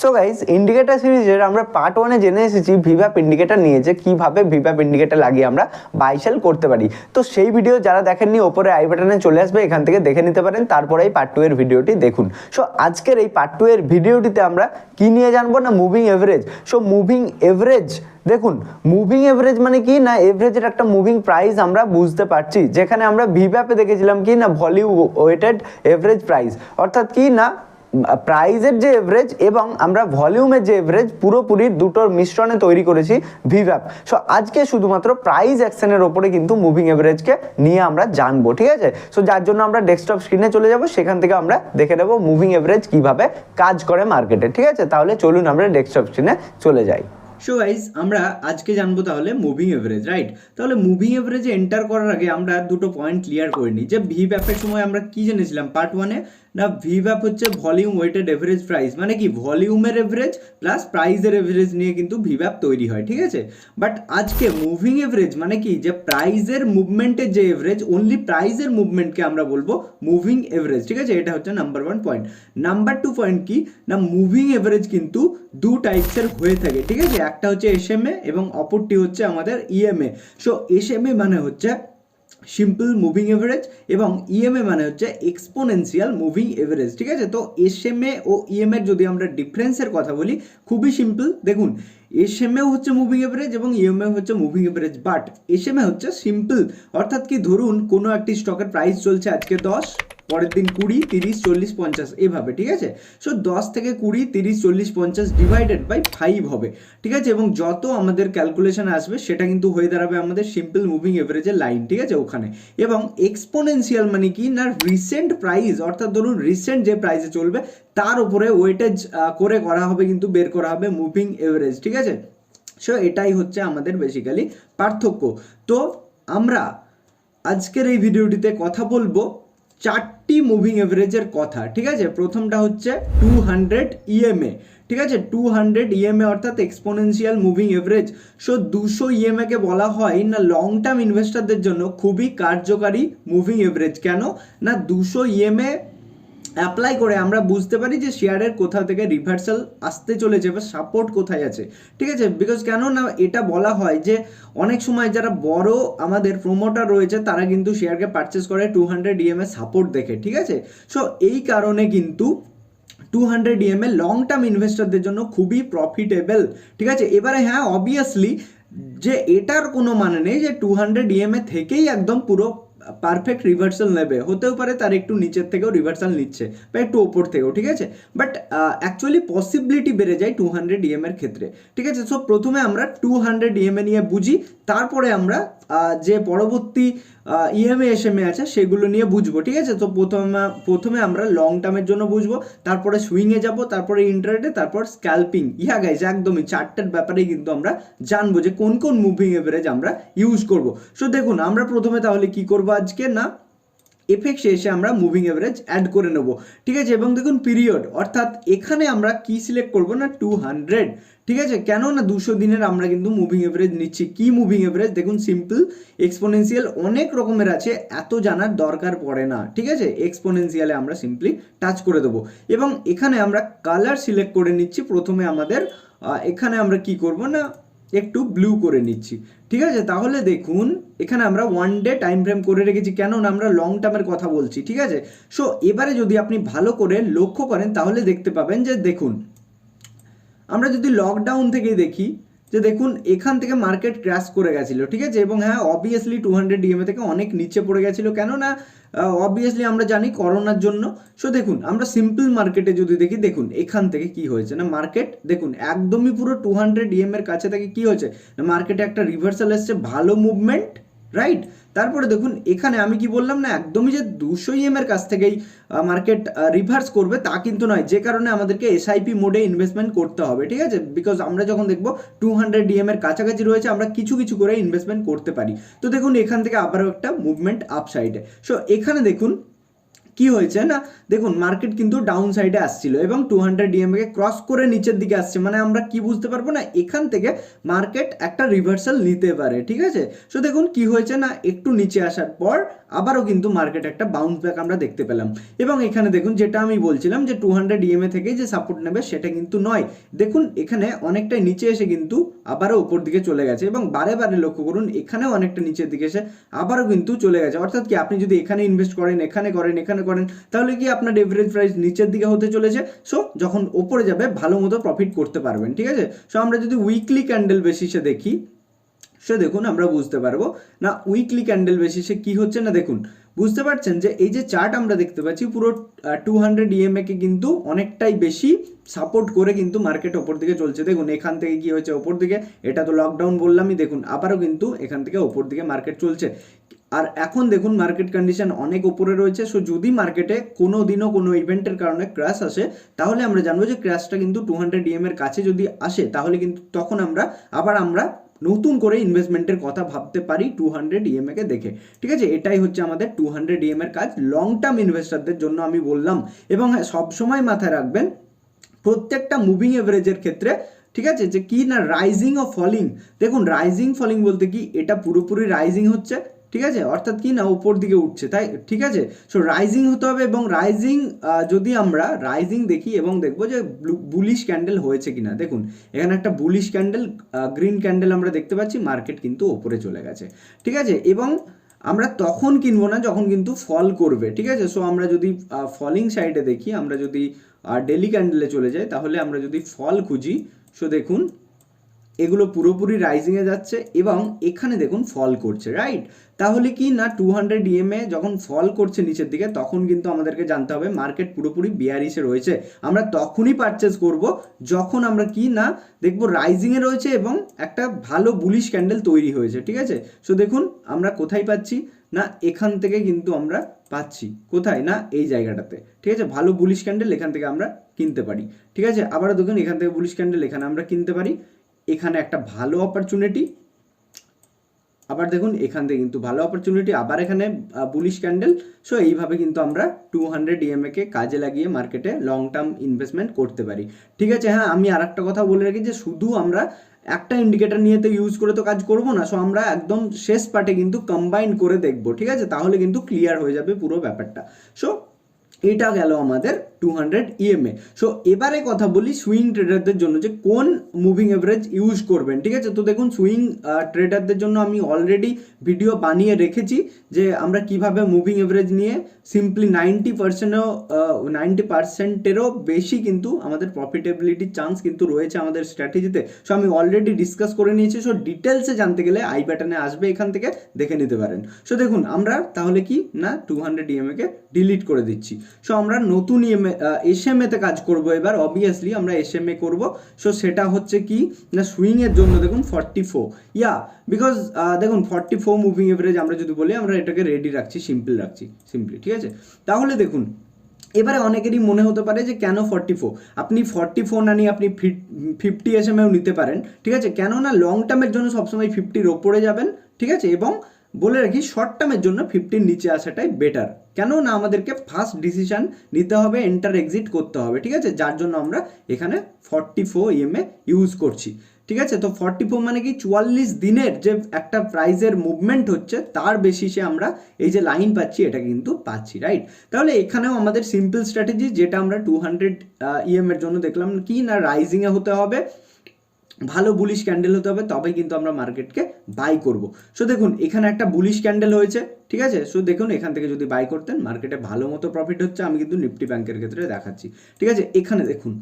So guys indicator সিরিজের আমরা part ওয়ানে জেনে এসেছি ভিভ্যাপ ইন্ডিকেটার নিয়ে যে কীভাবে ভিভ্যাপ ইন্ডিকেটার লাগিয়ে আমরা বাই সেল করতে পারি। তো সেই ভিডিও যারা দেখেননি, ওপরে আই বাটনে চলে আসবে, এখান থেকে দেখে নিতে পারেন, তারপরে এই পার্ট টু এর ভিডিওটি দেখুন। সো আজকের এই পার্ট টু এর ভিডিওটিতে আমরা কি নিয়ে জানব না moving average so moving average দেখুন মুভিং এভারেজ মানে কি না এভারেজের একটা মুভিং প্রাইস আমরা বুঝতে পারছি, যেখানে আমরা ভিভ্যাপে দেখেছিলাম কি না ভলিউ ওয়েটেড এভারেজ প্রাইস অর্থাৎ কি না প্রাইজের যে এভারেজ এবং আমরা ভলিউমের যে এভারেজ পুরোপুরি দুটোর মিশ্রণে তৈরি করেছি ভিভ্যাপ সো আজকে শুধুমাত্র প্রাইজ অ্যাকশনের ওপরে কিন্তু মুভিং এভারেজকে নিয়ে আমরা জানব, ঠিক আছে? সো যার জন্য আমরা ডেস্কটপ স্ক্রিনে চলে যাব, সেখান থেকে আমরা দেখে নেব মুভিং এভারেজ কীভাবে কাজ করে মার্কেটে ঠিক আছে? তাহলে চলুন আমরা ডেস্কটপ স্ক্রিনে চলে যাই। সো গাইজ আমরা আজকে জানব তাহলে মুভিং এভারেজ রাইট তাহলে মুভিং এভারেজে এন্টার করার আগে আমরা দুটো পয়েন্ট ক্লিয়ার করে নিই। যে ভি ব্যাপের সময় আমরা কি জেনেছিলাম? পার্ট ওয়ানে না ভি ব্যাপ হচ্ছে ভলিউম ওয়েটেড এভারেজ প্রাইস মানে কি? ভলিউমের এভারেজ প্লাস প্রাইজের এভারেজ নিয়ে কিন্তু ভি ব্যাপ তৈরি হয়, ঠিক আছে? বাট আজকে মুভিং এভারেজ মানে কি? যে প্রাইজের মুভমেন্টের যে এভারেজ অনলি প্রাইজের মুভমেন্টকে আমরা বলব মুভিং এভারেজ ঠিক আছে? এটা হচ্ছে number one point number two point কি? না মুভিং এভারেজ কিন্তু দু টাইপসের হয়ে থাকে, ঠিক আছে? একটা হচ্ছে এসএমএ এবং অপরটি হচ্ছে আমাদের ইএমএ সো এসএমএ মানে হচ্ছে সিম্পল মুভিং এভারেজ এবং ইএমএ মানে হচ্ছে এক্সপোনেন্সিয়াল মুভিং এভারেজ ঠিক আছে? তো এসএমএ ও ইএমএ যদি আমরা ডিফারেন্সের কথা বলি, খুবই সিম্পল দেখুন এসএমএ হচ্ছে মুভিং এভারেজ এবং ইএমএ হচ্ছে মুভিং এভারেজ বাট এসএমএ হচ্ছে সিম্পল অর্থাৎ কি ধরুন, কোনো একটি স্টকের প্রাইস চলছে আজকে দশ, পরের দিন কুড়ি, তিরিশ, চল্লিশ, পঞ্চাশ, এভাবে, ঠিক আছে? সো দশ থেকে কুড়ি, তিরিশ, চল্লিশ, পঞ্চাশ ডিভাইডেড বাই ফাইভ হবে, ঠিক আছে? এবং যত আমাদের ক্যালকুলেশন আসবে, সেটা কিন্তু হয়ে দাঁড়াবে আমাদের সিম্পল মুভিং এভারেজের লাইন ঠিক আছে, ওখানে। এবং এক্সপোনেনশিয়াল মানে কি না রিসেন্ট প্রাইস অর্থাৎ ধরুন রিসেন্ট যে প্রাইসে চলবে, তার উপরে ওয়েটেজ করে করা হবে, কিন্তু বের করা হবে মুভিং এভারেজ ঠিক আছে? সো এটাই হচ্ছে আমাদের বেসিক্যালি পার্থক্য। তো আমরা আজকের এই ভিডিওটিতে কথা বলব চারটি মুভিং এভারেজের কথা, ঠিক আছে? প্রথমটা হচ্ছে টু হান্ড্রেড ইএমএ ঠিক আছে? টু হান্ড্রেড ইএমএ অর্থাৎ এক্সপোনেনশিয়াল মুভিং এভারেজ সো দুশো ইএমএ কে বলা হয় না লং টার্ম ইনভেস্টারদের জন্য খুবই কার্যকারী মুভিং এভারেজ কেন? না, দুশো ইএমএ অ্যাপ্লাই করে আমরা বুঝতে পারি যে শেয়ারের কোথা থেকে রিভার্সাল আসতে চলেছে বা সাপোর্ট কোথায় আছে। ঠিক আছে? বিকজ কেন না এটা বলা হয় যে অনেক সময় যারা বড় আমাদের প্রোমোটার রয়েছে, তারা কিন্তু শেয়ারকে পারচেস করে টু হান্ড্রেড ইএমএ সাপোর্ট দেখে। ঠিক আছে? সো এই কারণে কিন্তু two hundred EMA long term ইনভেস্টরদের জন্য খুবই প্রফিটেবল ঠিক আছে? এবারে হ্যাঁ অবভিয়াসলি যে এটার কোনো মানে নেই যে টু হান্ড্রেড ইএমএ থেকেই একদম পুরো পারফেক্ট রিভার্সাল নেবে। হতেও পারে তার একটু নিচের থেকেও রিভার্সাল নিচ্ছে বা একটু ওপর থেকেও, ঠিক আছে? বাট অ্যাকচুয়ালি পসিবিলিটি বেড়ে যায় টু হান্ড্রেড ইএম এর ক্ষেত্রে, ঠিক আছে? সো প্রথমে আমরা টু হান্ড্রেড ইএমএ নিয়ে বুঝি, তারপরে আমরা যে পরবর্তী ইএমএ এসএমএ আছে, সেগুলো নিয়ে বুঝব, ঠিক আছে? তো প্রথমে প্রথমে আমরা লং টার্মের জন্য বুঝব, তারপরে সুইংয়ে যাব, তারপরে ইন্টারনেটে তারপর স্ক্যালপিং ইহা গাইজ একদমই চারটের ব্যাপারেই কিন্তু আমরা জানব যে কোন কোন মুভিং এভারেজ আমরা ইউজ করব। সো দেখুন, আমরা প্রথমে তাহলে কি করব আজকে? না এফেক্টসে এসে আমরা মুভিং এভারেজ অ্যাড করে নেব। ঠিক আছে? এবং দেখুন পিরিয়ড অর্থাৎ এখানে আমরা কি সিলেক্ট করব না? টু হান্ড্রেড ঠিক আছে? কেন না দুশো দিনের আমরা কিন্তু মুভিং এভারেজ নিচ্ছি। কি মুভিং এভারেজ দেখুন সিম্পল এক্সপোনেন্সিয়াল অনেক রকমের আছে, এত জানার দরকার পড়ে না। ঠিক আছে? এক্সপোনেন্সিয়ালে আমরা সিম্পলি টাচ করে দেবো। এবং এখানে আমরা কালার সিলেক্ট করে নিচ্ছি। প্রথমে আমাদের এখানে আমরা কি করব না? একটু ব্লু করে নিচ্ছি। ঠিক আছে? তাহলে দেখুন, এখানে আমরা ওয়ান ডে টাইম ফ্রেম করে রেখেছি, কেন না আমরা লং টার্মের কথা বলছি, ঠিক আছে? সো এবারে যদি আপনি ভালো করে লক্ষ্য করেন, তাহলে দেখতে পাবেন যে দেখুন, আমরা যদি লকডাউন থেকেই দেখি যে দেখুন, এখান থেকে মার্কেট ক্র্যাশ করে গেছিল, ঠিক আছে? এবং হ্যাঁ অবভিয়াসলি টু হান্ড্রেড ডিএমএ থেকে অনেক নিচে পড়ে গেছিল। কেননা অবভিয়াসলি আমরা জানি করোনার জন্য। সো দেখুন, আমরা সিম্পল মার্কেটে যদি দেখি, দেখুন, এখান থেকে কি হয়েছে না? মার্কেট দেখুন, একদমই পুরো টু হান্ড্রেড ডিএম এর কাছে থেকে কি হয়েছে? না মার্কেটে একটা রিভার্সাল এসছে, ভালো মুভমেন্ট রাইট তারপরে দেখুন, এখানে আমি কি বললাম না, একদমই যে দুশো ইএম এর কাছ থেকেই মার্কেট রিভার্স করবে তা কিন্তু নয়। যে কারণে আমাদেরকে এসআইপি মোডে ইনভেস্টমেন্ট করতে হবে, ঠিক আছে? বিকজ আমরা যখন দেখব টু হান্ড্রেড ইএম এর কাছাকাছি রয়েছে, আমরা কিছু কিছু করে ইনভেস্টমেন্ট করতে পারি। তো দেখুন, এখান থেকে আবারও একটা মুভমেন্ট আপসাইডে সো এখানে দেখুন কি হয়েছে না? দেখুন মার্কেট কিন্তু ডাউন সাইডে আসছিল এবং টু হান্ড্রেড ডিএমএকে ক্রস করে নিচের দিকে আসছে। মানে আমরা কি বুঝতে পারব না? এখান থেকে মার্কেট একটা রিভার্সাল নিতে পারে, ঠিক আছে? সো দেখুন কি হয়েছে না? একটু নিচে আসার পর আবারও কিন্তু মার্কেট একটা বাউন্স ব্যাক আমরা দেখতে পেলাম। এবং এখানে দেখুন যেটা আমি বলছিলাম যে টু হান্ড্রেড ইএমএ থেকে যে সাপোর্ট নেবে সেটা কিন্তু নয়। দেখুন এখানে অনেকটাই নিচে এসে কিন্তু আবারও উপর দিকে চলে গেছে এবং বারে বারে লক্ষ্য করুন এখানেও অনেকটা নিচের দিকে এসে আবারও কিন্তু চলে গেছে। অর্থাৎ কি আপনি যদি এখানে ইনভেস্ট করেন, এখানে করেন এখানে করেন, তাহলে কি আপনার এভারেজ প্রাইস নিচের দিকে হতে চলেছে? সো যখন ওপরে যাবে ভালো মতো প্রফিট করতে পারবেন, ঠিক আছে? সো আমরা যদি উইকলি ক্যান্ডেল বেসিসে দেখি সে দেখুন, আমরা বুঝতে পারব। না উইকলি ক্যান্ডেল বেসিসে কি হচ্ছে না দেখুন। বুঝতে পারছেন যে এই যে চার্ট আমরা দেখতে পাচ্ছি, পুরো টু হান্ড্রেড ইএমএ কে কিন্তু অনেকটাই বেশি সাপোর্ট করে কিন্তু মার্কেট ওপর দিকে চলছে। দেখুন, এখান থেকে কি হয়েছে ওপর দিকে? এটা তো লকডাউন বললামই, দেখুন, আবারও কিন্তু এখান থেকে ওপর দিকে মার্কেট চলছে। আর এখন দেখুন মার্কেট কন্ডিশন অনেক উপরে রয়েছে। সো যদি মার্কেটে কোনো দিনও কোনো ইভেন্টের কারণে ক্র্যাশ আসে, তাহলে আমরা জানব যে ক্র্যাশটা কিন্তু টু হান্ড্রেড ইএম এর কাছে যদি আসে, তাহলে কিন্তু তখন আমরা, আবার আমরা নতুন করে ইনভেস্টমেন্টের কথা ভাবতে পারি টু হান্ড্রেড ইএমএকে দেখে। ঠিক আছে? এটাই হচ্ছে আমাদের টু হান্ড্রেড ইএমএর কাজ। লং টার্ম ইনভেস্টারদের জন্য আমি বললাম। এবং হ্যাঁ সবসময় মাথায় রাখবেন, প্রত্যেকটা মুভিং এভারেজের ক্ষেত্রে, ঠিক আছে? যে কি না রাইজিং ও ফলিং দেখুন রাইজিং ফলিং বলতে কি? এটা পুরোপুরি রাইজিং হচ্ছে। ঠিক আছে? অর্থাৎ কি না, উপর দিকে উঠছে, তাই? ঠিক আছে? সো রাইজিং হতে হবে এবং রাইজিং যদি আমরা রাইজিং দেখি এবং দেখব যে বুলিশ ক্যান্ডেল হয়েছে কিনা। দেখুন, এখানে একটা বুলিশ ক্যান্ডেল গ্রিন ক্যান্ডেল আমরা দেখতে পাচ্ছি মার্কেট কিন্তু ওপরে চলে গেছে। ঠিক আছে? এবং আমরা তখন কিনবো না, যখন কিন্তু ফল করবে। ঠিক আছে? সো আমরা যদি ফলিং সাইডে দেখি, আমরা যদি ডেলি ক্যান্ডেলে চলে যাই, তাহলে আমরা যদি ফল খুঁজি সো দেখুন এগুলো পুরোপুরি রাইজিংয়ে যাচ্ছে এবং এখানে দেখুন ফল করছে রাইট তাহলে কি না টু হান্ড্রেড ইএমএ যখন ফল করছে নিচের দিকে, তখন কিন্তু আমাদেরকে জানতে হবে মার্কেট পুরোপুরি বিয়ারিশে রয়েছে। আমরা তখনই পারচেস করব যখন আমরা কি না দেখব রাইজিংয়ে রয়েছে এবং একটা ভালো বুলিশ ক্যান্ডেল তৈরি হয়েছে, ঠিক আছে? সো দেখুন আমরা কোথায় পাচ্ছি? না, এখান থেকে কিন্তু আমরা পাচ্ছি। কোথায়? না, এই জায়গাটাতে, ঠিক আছে? ভালো বুলিশ ক্যান্ডেল এখান থেকে আমরা কিনতে পারি, ঠিক আছে? আবারও দেখুন এখান থেকে বুলিশ ক্যান্ডেল এখানে আমরা কিনতে পারি। এখানে একটা ভালো অপরচুনিটি আবার দেখুন এখান থেকে কিন্তু ভালো অপরচুনিটি আবার এখানে বুলিশ ক্যান্ডেল সো এইভাবে কিন্তু আমরা টু হান্ড্রেড কে কাজে লাগিয়ে মার্কেটে লং টার্ম ইনভেস্টমেন্ট করতে পারি। ঠিক আছে হ্যাঁ আমি আর একটা কথা বলে রাখি যে শুধু আমরা একটা ইন্ডিকেটার নিয়ে তো ইউজ করে তো কাজ করব না সো আমরা একদম শেষ পার্টে কিন্তু কম্বাইন করে দেখব, ঠিক আছে? তাহলে কিন্তু ক্লিয়ার হয়ে যাবে পুরো ব্যাপারটা। সো এটা গেল আমাদের টু হান্ড্রেড ইএমএ সো এবারে কথা বলি সুইং ট্রেডারদের জন্য যে কোন মুভিং এভারেজ ইউজ করবেন, ঠিক আছে? তো দেখুন সুইং ট্রেডারদের জন্য আমি অলরেডি ভিডিও বানিয়ে রেখেছি যে আমরা কীভাবে মুভিং এভারেজ নিয়ে সিম্পলি নাইনটি পার্সেন্টও নাইনটি পার্সেন্টেরও বেশি কিন্তু আমাদের প্রফিটেবিলিটির চান্স কিন্তু রয়েছে আমাদের স্ট্র্যাটেজিতে সো আমি অলরেডি ডিসকাস করে নিয়েছি। সো ডিটেলসে জানতে গেলে আই ব্যাটনে আসবে, এখান থেকে দেখে নিতে পারেন। সো দেখুন, আমরা তাহলে কি? না টু হান্ড্রেড কে ডিলিট করে দিচ্ছি। সো আমরা নতুন ইএমএ এস এম এতে কাজ করব এবার অবভিয়াসলি আমরা এসএমএ করব। সো সেটা হচ্ছে কি? না সুইং এর জন্য দেখুন ফর্টি ফোর ইয়া বিকজ দেখুন ফর্টি ফোর মুভিং এভারেজ আমরা যদি বলি, আমরা এটাকে রেডি রাখছি সিম্পল রাখছি সিম্পলি ঠিক আছে? তাহলে দেখুন, এবারে অনেকেরই মনে হতে পারে যে কেন ফর্টি ফোর আপনি ফর্টি ফোর না নিয়ে আপনি ফিফটি এস এম এও নিতে পারেন, ঠিক আছে? কেননা লং টার্মের জন্য সবসময় ফিফটির ওপরে যাবেন, ঠিক আছে? এবং বলে রাখি শর্ট টার্মের জন্য ফিফটির নিচে আসাটাই বেটার কেন না আমাদেরকে ফার্স্ট ডিসিশন নিতে হবে এন্টার এক্সিট করতে হবে, ঠিক আছে? যার জন্য আমরা এখানে ফর্টি ফোর ইএমএ ইউজ করছি। ঠিক আছে? তো ফর্টি ফোর মানে কি? চুয়াল্লিশ দিনের যে একটা প্রাইজের মুভমেন্ট হচ্ছে, তার বেসিসে আমরা এই যে লাইন পাচ্ছি, এটা কিন্তু পাচ্ছি রাইট তাহলে এখানেও আমাদের সিম্পল স্ট্র্যাটেজি যেটা আমরা টু হান্ড্রেড ইএম এর জন্য দেখলাম, কি না রাইজিংয়ে হতে হবে ভালো বুলিশ ক্যান্ডেল হতে হবে, তবেই কিন্তু আমরা মার্কেটকে বাই করব। সো দেখুন, এখানে একটা বুলিশ ক্যান্ডেল হয়েছে, ঠিক আছে? সো দেখুন, এখান থেকে যদি বাই করতেন মার্কেটে ভালো মতো প্রফিট হচ্ছে, আমি কিন্তু নিফটি ব্যাংকের ক্ষেত্রে দেখাচ্ছি। ঠিক আছে? এখানে দেখুন,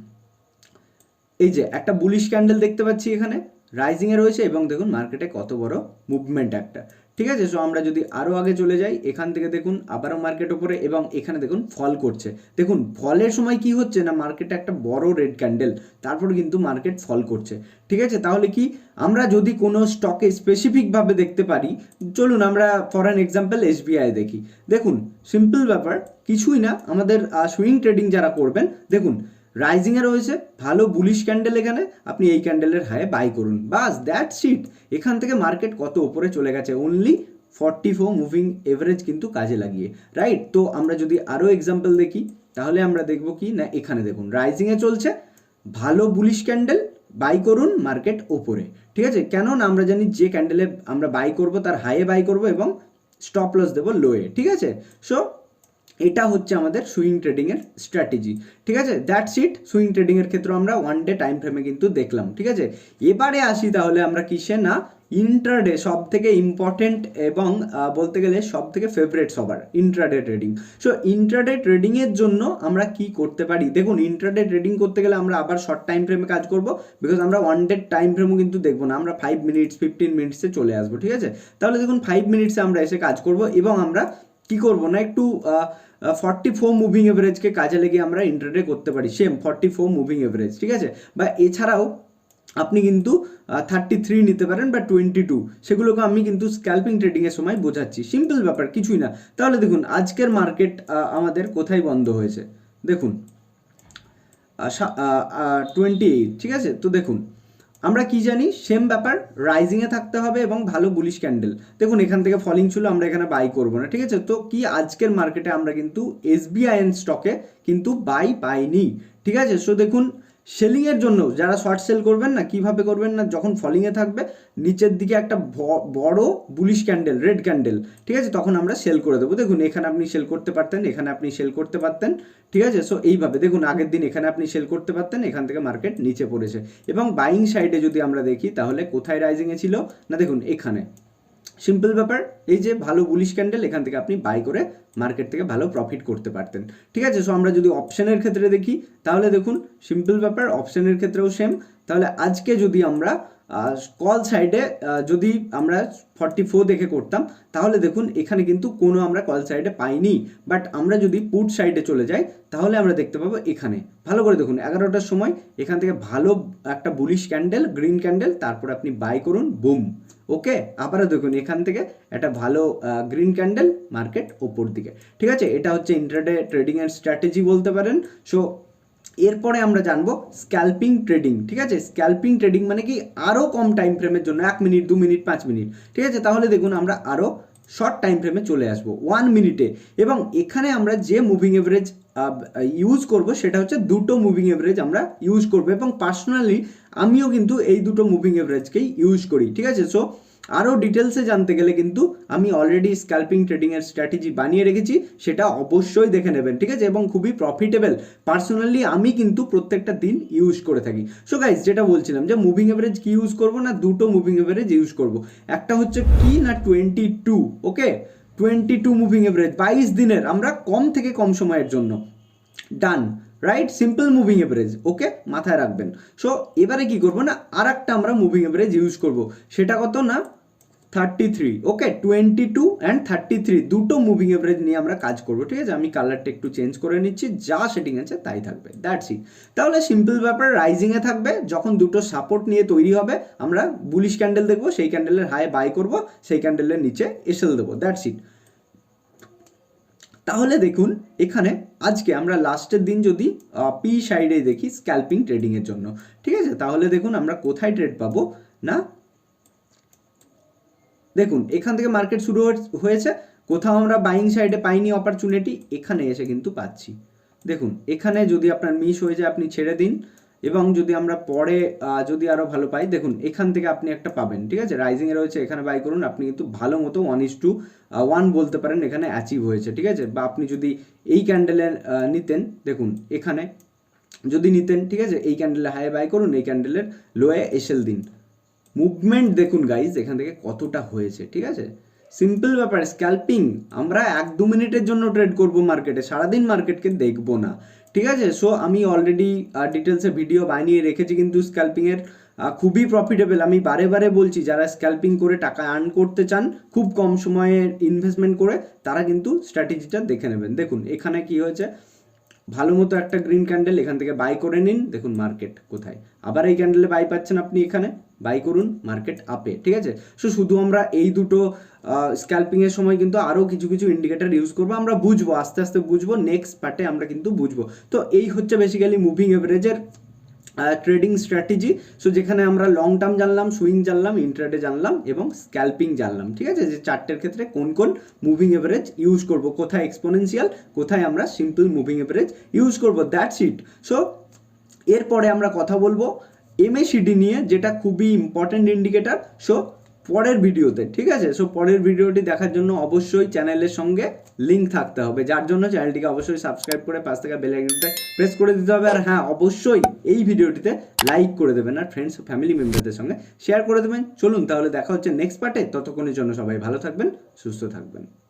এই যে একটা বুলিশ ক্যান্ডেল দেখতে পাচ্ছি এখানে রাইজিংয়ে রয়েছে এবং দেখুন মার্কেটে কত বড় মুভমেন্ট একটা। ঠিক আছে? সো আমরা যদি আরও আগে চলে যাই, এখান থেকে দেখুন, আবারও মার্কেট ওপরে এবং এখানে দেখুন ফল করছে। দেখুন ফলের সময় কি হচ্ছে না মার্কেটে একটা বড় রেড ক্যান্ডেল তারপর কিন্তু মার্কেট ফল করছে। ঠিক আছে? তাহলে কি, আমরা যদি কোনো স্টকে স্পেসিফিকভাবে দেখতে পারি, চলুন আমরা ফর অ্যান এক্সাম্পল এসবিআই দেখি। দেখুন সিম্পল ব্যাপার, কিছুই না, আমাদের সুইং ট্রেডিং যারা করবেন, দেখুন রাইজিংয়ে রয়েছে, ভালো বুলিশ ক্যান্ডেল এখানে, আপনি এই ক্যান্ডেলের হায়ে বাই করুন। বাস দ্যাট সিট এখান থেকে মার্কেট কত ওপরে চলে গেছে? Only forty four moving average কিন্তু কাজে লাগিয়ে। রাইট তো আমরা যদি আরও এক্সাম্পল দেখি, তাহলে আমরা দেখব কি? না, এখানে দেখুন রাইজিংয়ে চলছে, ভালো বুলিশ ক্যান্ডেল বাই করুন মার্কেট ওপরে ঠিক আছে? কেন না, আমরা জানি যে ক্যান্ডেলে আমরা বাই করব, তার হাইয়ে বাই করব এবং স্টপ লস দেবো লোয়ে ঠিক আছে? সো এটা হচ্ছে আমাদের সুইং ট্রেডিংয়ের স্ট্র্যাটেজি, ঠিক আছে? দ্যাটস ইট সুইং ট্রেডিংয়ের ক্ষেত্রে আমরা ওয়ান ডে টাইম ফ্রেমে কিন্তু দেখলাম, ঠিক আছে? এবারে আসি তাহলে আমরা কিসে না? ইন্ট্রাডে সব থেকে ইম্পর্টেন্ট এবং বলতে গেলে সব থেকে ফেভারেট সবার ইন্ট্রাডে ট্রেডিং সো ইন্ট্রাডে ট্রেডিংয়ের জন্য আমরা কি করতে পারি? দেখুন ইন্ট্রাডে ট্রেডিং করতে গেলে আমরা আবার শর্ট টাইম ফ্রেমে কাজ করব বিকজ আমরা ওয়ান ডে টাইম ফ্রেমও কিন্তু দেখব না, আমরা ফাইভ মিনিটস ফিফটিন মিনিটসে চলে আসব, ঠিক আছে? তাহলে দেখুন ফাইভ মিনিটসে আমরা এসে কাজ করব এবং আমরা কি করব? না, একটু ফর্টি ফোর মুভিং এভারেজকে কাজে লেগে আমরা ইন্টারডে করতে পারি। Same forty four moving average ঠিক আছে? বা এছাড়াও আপনি কিন্তু থার্টি থ্রি নিতে পারেন বা টোয়েন্টি টু সেগুলোকে আমি কিন্তু স্ক্যাল্পিং ট্রেডিংয়ের সময় বোঝাচ্ছি। সিম্পল ব্যাপার, কিছুই না। তাহলে দেখুন, আজকের মার্কেট আমাদের কোথায় বন্ধ হয়েছে? দেখুন টোয়েন্টি এইট ঠিক আছে? তো দেখুন আমরা কি জানি? সেম ব্যাপার রাইজিংয়ে থাকতে হবে এবং ভালো বুলিশ ক্যান্ডেল দেখুন, এখান থেকে ফলিং ছিল, আমরা এখানে বাই করব না, ঠিক আছে? তো কি আজকের মার্কেটে আমরা কিন্তু এসবিআইএন স্টকে কিন্তু বাই পাইনি, ঠিক আছে? সো দেখুন সেলিংয়ের জন্য যারা শর্ট সেল করবেন না, কীভাবে করবেন না, যখন ফলিংয়ে থাকবে, নিচের দিকে একটা বড় বুলিশ ক্যান্ডেল রেড ক্যান্ডেল ঠিক আছে? তখন আমরা সেল করে দেবো। দেখুন, এখানে আপনি সেল করতে পারতেন, এখানে আপনি সেল করতে পারতেন, ঠিক আছে? সো এইভাবে, দেখুন, আগের দিন এখানে আপনি সেল করতে পারতেন, এখান থেকে মার্কেট নিচে পড়েছে। এবং বাইং সাইডে যদি আমরা দেখি, তাহলে কোথায় রাইজিংয়ে ছিল? না, দেখুন, এখানে। সিম্পল ব্যাপার, এই যে ভালো বুলিশ ক্যান্ডেল এখান থেকে আপনি বাই করে মার্কেট থেকে ভালো প্রফিট করতে পারতেন। ঠিক আছে? সো আমরা যদি অপশানের ক্ষেত্রে দেখি, তাহলে দেখুন সিম্পল ব্যাপার অপশানের ক্ষেত্রেও সেম তাহলে আজকে যদি আমরা কল সাইডে যদি আমরা ফর্টি ফোর দেখে করতাম, তাহলে দেখুন, এখানে কিন্তু কোনো আমরা কল সাইডে পাইনি। বাট আমরা যদি পুট সাইডে চলে যাই, তাহলে আমরা দেখতে পাবো এখানে। ভালো করে দেখুন, এগারোটার সময় এখান থেকে ভালো একটা বুলিশ ক্যান্ডেল গ্রিন ক্যান্ডেল তারপর আপনি বাই করুন বুম ওকে, আবারও দেখুন, এখান থেকে একটা ভালো গ্রিন ক্যান্ডেল মার্কেট ওপর দিকে। ঠিক আছে? এটা হচ্ছে ইন্টারডে ট্রেডিং এর স্ট্র্যাটেজি বলতে পারেন। সো এরপরে আমরা জানব স্ক্যাল্পিং ট্রেডিং ঠিক আছে? স্ক্যাল্পিং ট্রেডিং মানে কি? আরও কম টাইম ফ্রেমের জন্য, এক মিনিট দু মিনিট পাঁচ মিনিট ঠিক আছে? তাহলে দেখুন, আমরা আরও শর্ট টাইম ফ্রেমে চলে আসব ওয়ান মিনিটে এবং এখানে আমরা যে মুভিং এভারেজ ইউজ করব, সেটা হচ্ছে দুটো মুভিং এভারেজ আমরা ইউজ করব। এবং পার্সোনালি আমিও কিন্তু এই দুটো মুভিং এভারেজকেই ইউজ করি, ঠিক আছে? সো আরও ডিটেলসে জানতে গেলে কিন্তু আমি অলরেডি স্ক্যাল্পিং ট্রেডিংয়ের স্ট্র্যাটেজি বানিয়ে রেখেছি, সেটা অবশ্যই দেখে নেবেন, ঠিক আছে? এবং খুবই প্রফিটেবল পার্সোনালি আমি কিন্তু প্রত্যেকটা দিন ইউজ করে থাকি। সো গাইজ যেটা বলছিলাম যে মুভিং এভারেজ কি ইউজ করব না দুটো মুভিং এভারেজ ইউজ করব? একটা হচ্ছে কি না twenty two okay twenty two moving average বাইশ দিনের, আমরা কম থেকে কম সময়ের জন্য। Done right simple moving average okay মাথায় রাখবেন। সো এবারে কি করব না? আর একটা আমরা মুভিং এভারেজ ইউজ করব। সেটা কত না? Thirty three okay twenty two and thirty three দুটো মুভিং এভারেজ নিয়ে আমরা কাজ করব, ঠিক আছে? আমি কালারটা একটু চেঞ্জ করে নিচ্ছি, যা সেটিং আছে তাই থাকবে দ্যাটস ইট তাহলে সিম্পল ব্যাপার রাইজিংয়ে থাকবে, যখন দুটো সাপোর্ট নিয়ে তৈরি হবে, আমরা বুলিশ ক্যান্ডেল দেখব, সেই ক্যান্ডেলের হাই বাই করব, সেই ক্যান্ডেলের নিচে এসেল দেবো দ্যাটস ইট তাহলে দেখুন, এখানে আজকে আমরা লাস্টের দিন যদি পি সাইডে দেখি স্ক্যাল্পিং ট্রেডিংয়ের জন্য, ঠিক আছে? তাহলে দেখুন আমরা কোথায় ট্রেড পাবো? না দেখুন, এখান থেকে মার্কেট শুরু হয়ে- হয়েছে। কোথাও আমরা বাইং সাইডে পাইনি অপরচুনিটি এখানে এসে কিন্তু পাচ্ছি। দেখুন, এখানে যদি আপনার মিস হয়ে যায়, আপনি ছেড়ে দিন। এবং যদি আমরা পরে যদি আরও ভালো পাই, দেখুন, এখান থেকে আপনি একটা পাবেন, ঠিক আছে? রাইজিংয়ে রয়েছে, এখানে বাই করুন। আপনি কিন্তু ভালো মতো ওয়ান ইস টু ওয়ান বলতে পারেন, এখানে অ্যাচিভ হয়েছে, ঠিক আছে? বা আপনি যদি এই ক্যান্ডেলে নিতেন, দেখুন, এখানে যদি নিতেন, ঠিক আছে? এই ক্যান্ডেলে হাই বাই করুন, এই ক্যান্ডেলের লোয়ে এসেল দিন। মুভমেন্ট দেখুন গাইজ এখান থেকে কতটা হয়েছে, ঠিক আছে? সিম্পল ব্যাপার স্ক্যাল্পিং আমরা এক দু মিনিটের জন্য ট্রেড করব মার্কেটে সারাদিন মার্কেটকে দেখব না, ঠিক আছে? সো আমি অলরেডি ডিটেলসে ভিডিও বানিয়ে রেখেছি, কিন্তু স্ক্যাল্পিংয়ের খুবই প্রফিটেবল আমি বারে বারে বলছি, যারা স্ক্যাল্পিং করে টাকা আর্ন করতে চান, খুব কম সময়ে ইনভেস্টমেন্ট করে, তারা কিন্তু স্ট্র্যাটেজিটা দেখে নেবেন। দেখুন, এখানে কি হয়েছে? ভালো মতো একটা গ্রিন ক্যান্ডেল এখান থেকে বাই করে নিন। দেখুন মার্কেট কোথায়। আবার এই ক্যান্ডেলে বাই পাচ্ছেন আপনি এখানে। বাই করুন মার্কেট আপে ঠিক আছে? সো শুধু আমরা এই দুটো স্ক্যাল্পিং এর সময় কিন্তু আরও কিছু কিছু ইন্ডিকেটার ইউজ করব, আমরা বুঝব, আস্তে আস্তে বুঝব নেক্সট পার্টে আমরা কিন্তু বুঝব। তো এই হচ্ছে বেসিক্যালি মুভিং এভারেজের ট্রেডিং স্ট্র্যাটেজি সো যেখানে আমরা লং টার্ম জানলাম সুইং জানলাম ইন্ট্রাডে জানলাম এবং স্ক্যাল্পিং জানলাম, ঠিক আছে? যে চারটের ক্ষেত্রে কোন কোন মুভিং এভারেজ ইউজ করব, কোথায় এক্সপোনেন্সিয়াল কোথায় আমরা সিম্পল মুভিং এভারেজ ইউজ করব দ্যাটস ইট সো এরপরে আমরা কথা বলব এমএসিডি নিয়ে যেটা খুবই ইম্পর্ট্যান্ট ইন্ডিকেটর সো পরের ভিডিওতে, ঠিক আছে? সো পরের ভিডিওটি দেখার জন্য অবশ্যই চ্যানেলের সঙ্গে লিঙ্ক থাকতে হবে। যার জন্য চ্যানেলটিকে অবশ্যই সাবস্ক্রাইব করে পাশ থেকে বেল আইকনটা প্রেস করে দিতে হবে। আর হ্যাঁ অবশ্যই এই ভিডিওটিতে লাইক করে দেবেন। আর ফ্রেন্ডস ফ্যামিলি মেম্বারদের সঙ্গে শেয়ার করে দেবেন। চলুন তাহলে দেখা হচ্ছে নেক্সট পার্টে ততক্ষণের জন্য সবাই ভালো থাকবেন, সুস্থ থাকবেন।